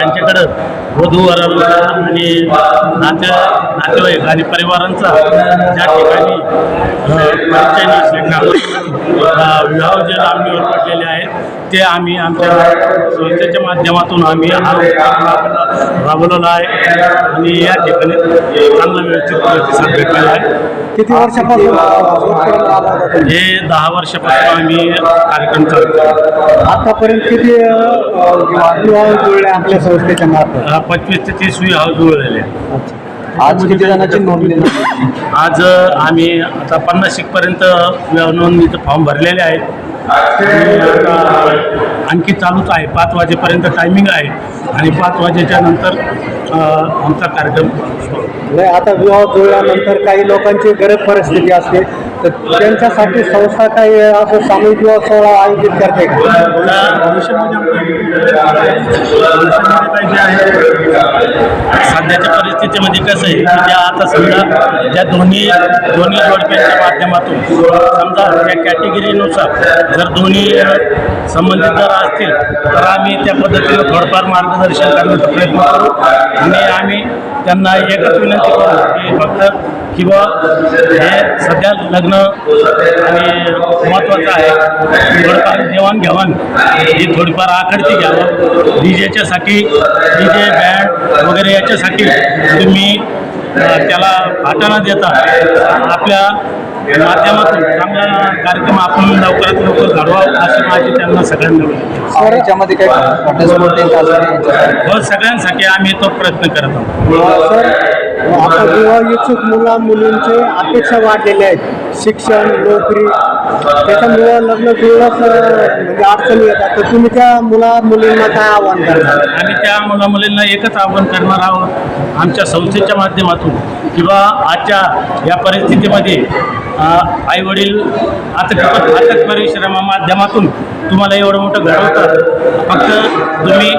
त्यांच्याकडं वधूवरांचा आणि नाते नातेवाईक आणि परिवारांचा ज्या ठिकाणी विवाह जे लांबणीवर पडलेले आहेत ते आम्ही आमच्या संस्थेच्या माध्यमातून आम्ही हा राबवलेला आहे आणि या ठिकाणी चांगला व्यवस्थित प्रतिसाद भेटलेला आहे किती वर्षापासून? हे दहा वर्षापासून आम्ही कार्यक्रम चालू करतो. आतापर्यंत किती जुळले आपल्या संस्थेच्या मार्फत. हा पंचवीस ते तीस विवाह जुळलेले आहेत. आज किती जणांची नोंदणी झाली? आज अ, आम्ही आता पन्नास पर्यंत नोंदणीचे फॉर्म भरलेले आहेत. आणि आता आणखी चालूच आहे. पाच वाजेपर्यंत टायमिंग आहे. आणि पाच वाजेच्या नंतर अ, आमचा कार्यक्रम नाही आता विवाह जुळल्यानंतर काही लोकांची गरज परिस्थिती असते. तर त्यांच्यासाठी संस्था काही असं सामूहिक किंवा सोहळा आयोजित करते का? भविष्यामध्ये जे आहे सध्याच्या परिस्थितीमध्ये कसं आहे की आता समजा ज्या दोन्ही दोन्ही जोडप्यांच्या माध्यमातून समजा त्या कॅटेगरीनुसार जर दोन्ही संबंधित जर असतील तर आम्ही त्या पद्धतीनं थोडंफार मार्गदर्शन करण्याचा प्रयत्न करू आणि आम्ही त्यांना एकच विनंती करू की फक्त किंवा हे सध्या लग्न आणि महत्त्वाचं आहे. थोडंफार देवाणघेवाण ही थोडीफार आखडती घ्यावं. डी जेच्यासाठी डी जे बँड वगैरे याच्यासाठी तुम्ही त्याला फाटा न देता. आपल्या माध्यमातून चांगला कार्यक्रम आपण लवकरात लवकर घडवावा अशी माझी त्यांना सगळ्यांना हो सगळ्यांसाठी आम्ही तो प्रयत्न करत आहोत. सर आता विवाह इच्छुक मुला मुलींचे अपेक्षा वाढलेल्या आहेत. शिक्षण नोकरी त्याच्यामुळं लग्न जुळण्यास म्हणजे अडचणी येतात. तर तुम्ही त्या मुला मुलींना काय आव्हान करणार आम्ही त्या मुला मुलींना एकच आव्हान करणार आहोत आमच्या संस्थेच्या माध्यमातून किंवा आजच्या या परिस्थितीमध्ये आई वडील आता अथक परिश्रमा माध्यमातून तुम्हाला एवढं मोठं घडवतात. फक्त तुम्ही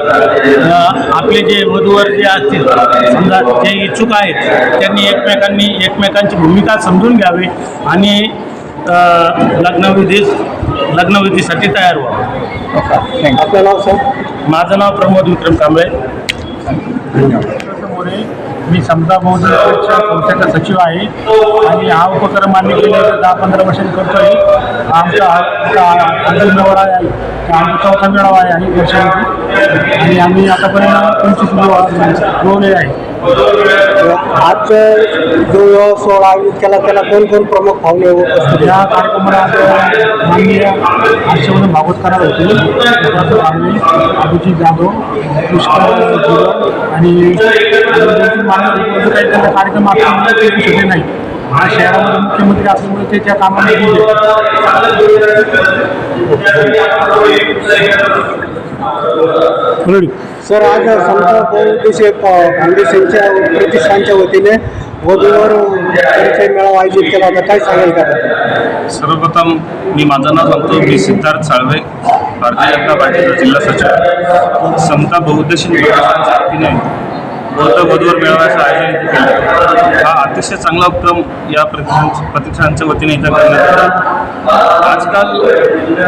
आपले जे वधूवर जे असतील समजा जे इच्छुक आहेत त्यांनी एकमेकांनी एकमेकांची भूमिका समजून घ्यावी आणि लग्नविधीस लग्नविधीसाठी तयार व्हावं आपलं नाव सर? माझं नाव प्रमोद विक्रम कांबळे. मोरे मी समजा बहुजनच्या संस्थेचा सचिव आहे आणि हा उपक्रम आम्ही गेले दहा पंधरा वर्षांनी करतोय आमचा हा अंतिम मेळावा आहे हा आमचा चौथा मेळावा आहे आणि वर्षांची आणि आम्ही आतापर्यंत पंचवीस मिळवले आहे आज जो विवाह सोहळा आयोजित केला त्याला कोण कोण प्रमुख पाहुणे उपस्थित? या कार्यक्रमाला आज माननीय हर्षवर्धन भागवत करार होते. अभिजित जाधव पुष्कर आणि काही त्यांना कार्यक्रम असल्यामुळे ते येऊ शकले नाही. हा शहरामध्ये मुख्यमंत्री असल्यामुळे ते त्या कामाला गेले. सर आज समजा फाउंडेशनच्या प्रतिष्ठानच्या वतीने वधूवर परिचय मेळावा आयोजित केला होता. काय सांगेल का सर्वप्रथम मी माझं नाव सांगतो. मी सिद्धार्थ साळवे भारतीय जनता पार्टीचा जिल्हा सचिव. समता बहुउद्देशीय निवडणुकीच्या वतीने बौद्ध वधूवर मेळाव्याचं आयोजन केलं. हा अतिशय चांगला उपक्रम या प्रतिष्ठान प्रतिष्ठानच्या वतीने इथं करण्यात आला. आजकाल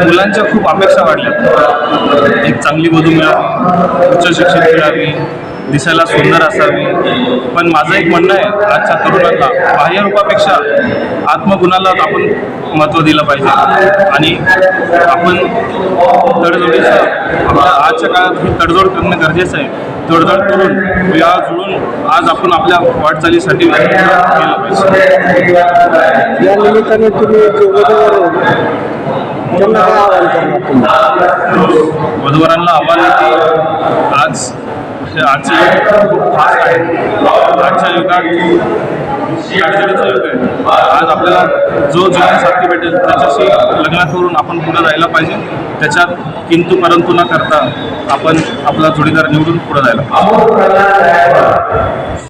मुलांच्या खूप अपेक्षा वाढल्या. एक चांगली वधू मिळावी उच्च शिक्षण मिळावी दिसायला सुंदर असावी. पण माझं एक म्हणणं आहे आजच्या तरुणांना बाह्यरूपापेक्षा आत्मगुणाला आपण महत्त्व दिलं पाहिजे. आणि आपण तडजोडीचं आपल्या आजच्या काळात ही तडजोड करणं गरजेचं आहे. तडजोड करून विवाह जुळून आज आपण आपल्या वाटचालीसाठी केलं पाहिजे. या निमित्ताने तुम्ही वधूवरांना आव्हान आज हे आजचं युग खूप फास्ट आहे आजच्या युगात अडचणीचं युग आहे. आज आपल्याला जो जीवनसाथी भेटेल त्याच्याशी लग्न करून आपण पुढे जायला पाहिजे. त्याच्यात किंतु परंतु न करता आपण आपला जोडीदार निवडून पुढे जायला